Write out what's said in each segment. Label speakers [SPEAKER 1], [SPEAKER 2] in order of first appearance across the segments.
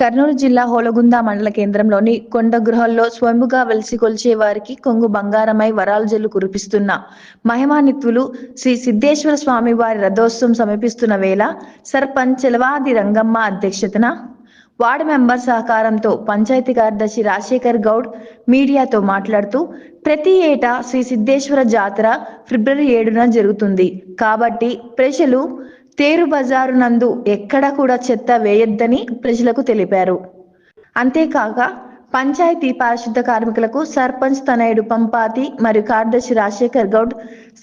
[SPEAKER 1] కర్నూలు జిల్లా హోలగుంద మండల కేంద్రంలోని కొండ గృహంలో స్వయముగా వెలిసి కొలిచే వారికి కొంగు బంగారమై వరాలు జల్లు కురిపిస్తున్న మహిమానిత్వులు శ్రీ సిద్ధేశ్వర స్వామి వారి రథోత్సవం సమీపిస్తున్న వేళ సర్పంచ్ చెలవాది రంగమ్మ అధ్యక్షతన వార్డు మెంబర్ సహకారంతో పంచాయతీ కార్యదర్శి రాజశేఖర్ గౌడ్ మీడియాతో మాట్లాడుతూ ప్రతి ఏటా శ్రీ సిద్ధేశ్వర జాతర ఫిబ్రవరి ఏడున జరుగుతుంది. కాబట్టి ప్రజలు తేరు బజారు నందు ఎక్కడ కూడా చెత్త వేయొద్దని ప్రజలకు తెలిపారు. అంతేకాక పంచాయతీ పారిశుద్ధ కార్మికులకు సర్పంచ్ తనయుడు పంపాతి మరియు కార్యదర్శి రాజశేఖర్ గౌడ్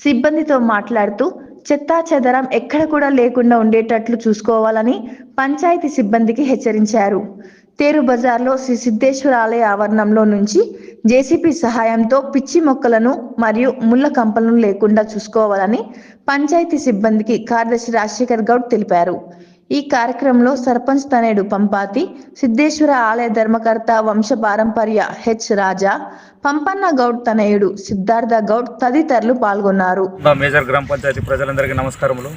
[SPEAKER 1] సిబ్బందితో మాట్లాడుతూ చెత్తా చెదరం ఎక్కడ కూడా లేకుండా ఉండేటట్లు చూసుకోవాలని పంచాయతీ సిబ్బందికి హెచ్చరించారు. తేరు బజార్లో శ్రీ సిద్ధేశ్వర ఆలయ ఆవరణంలో నుంచి జేసీపీ సహాయంతో పిచ్చి మొక్కలను మరియు ముళ్ళ కంపలను లేకుండా చూసుకోవాలని పంచాయతీ సిబ్బందికి కార్యదర్శి రాజశేఖర్ గౌడ్ తెలిపారు. ఈ కార్యక్రమంలో సర్పంచ్ తనేడు పంపాతి సిద్ధేశ్వర ఆలయ ధర్మకర్త వంశ పారంపర్య హెచ్ రాజా పంపన్న గౌడ్ తనయుడు సిద్ధార్థ గౌడ్ తదితరులు పాల్గొన్నారు.
[SPEAKER 2] మేజర్ గ్రామ పంచాయతీ ప్రజలందరికీ నమస్కారములు.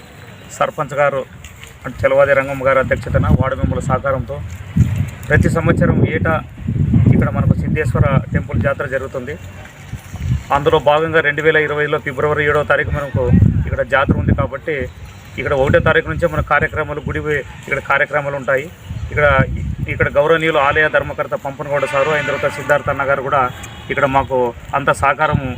[SPEAKER 2] సర్పంచ్ గారు అంటే రంగం గారి అధ్యక్షతన వార్డు మెంబర్ల సహకారంతో ప్రతి సంవత్సరం ఏటా ఇక్కడ మనకు సిద్ధేశ్వర టెంపుల్ జాతర జరుగుతుంది. అందులో భాగంగా రెండు వేల ఇరవైలో ఫిబ్రవరి ఏడవ తారీఖు మనకు ఇక్కడ జాతర ఉంది కాబట్టి ఇక్కడ ఒకటో తారీఖు నుంచే మన కార్యక్రమాలు గుడి ఇక్కడ కార్యక్రమాలు ఉంటాయి. ఇక్కడ ఇక్కడ గౌరవనీయులు ఆలయ ధర్మకర్త పంపనగౌడ సారు అయిన తర్వాత సిద్ధార్థ అన్న గారు కూడా ఇక్కడ మాకు అంత సహకారము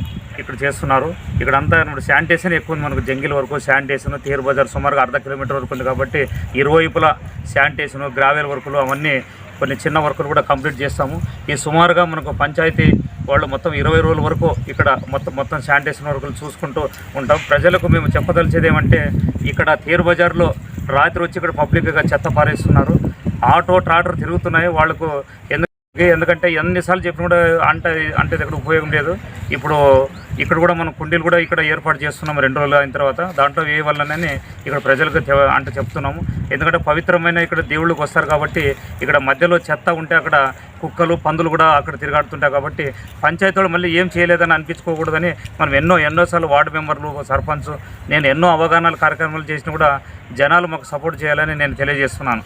[SPEAKER 2] ఇక్కడ చేస్తున్నారు. ఇక్కడ అంతా శానిటేషన్ ఎక్కువ ఉంది మనకు జంగిల్ వరకు శానిటేషన్ తేరు బజార్ సుమారుగా అర్ధ కిలోమీటర్ వరకు ఉంది కాబట్టి ఇరువైపులా శానిటేషను గ్రావెల్ వర్కులు అవన్నీ కొన్ని చిన్న వర్కులు కూడా కంప్లీట్ చేస్తాము. ఈ సుమారుగా మనకు పంచాయతీ వాళ్ళు మొత్తం ఇరవై రోజుల వరకు ఇక్కడ మొత్తం మొత్తం శానిటేషన్ వర్కులు చూసుకుంటూ ఉంటాం. ప్రజలకు మేము చెప్పదలిచేది ఏమంటే ఇక్కడ తీరు బజార్లో రాత్రి వచ్చి ఇక్కడ పబ్లిక్గా చెత్త పారేస్తున్నారు. ఆటో ట్రాక్టర్ తిరుగుతున్నాయి. వాళ్ళకు ఎందుకు ఎందుకంటే ఎన్నిసార్లు చెప్పిన కూడా అంటే అంటే ఇక్కడ ఉపయోగం లేదు. ఇప్పుడు ఇక్కడ కూడా మనం కుండీలు కూడా ఇక్కడ ఏర్పాటు చేస్తున్నాము రెండు రోజులు అయిన తర్వాత. దాంట్లో ఏ వల్లనని ఇక్కడ ప్రజలకు అంటే చెప్తున్నాము. ఎందుకంటే పవిత్రమైన ఇక్కడ దేవుళ్ళకి వస్తారు కాబట్టి ఇక్కడ మధ్యలో చెత్త ఉంటే అక్కడ కుక్కలు పందులు కూడా అక్కడ తిరగాడుతుంటాయి కాబట్టి పంచాయతీలో మళ్ళీ ఏం చేయలేదని అనిపించుకోకూడదని మనం ఎన్నో ఎన్నోసార్లు వార్డు మెంబర్లు సర్పంచ్ నేను ఎన్నో అవగాహన కార్యక్రమాలు చేసినా కూడా జనాలు మాకు సపోర్ట్ చేయాలని నేను తెలియజేస్తున్నాను.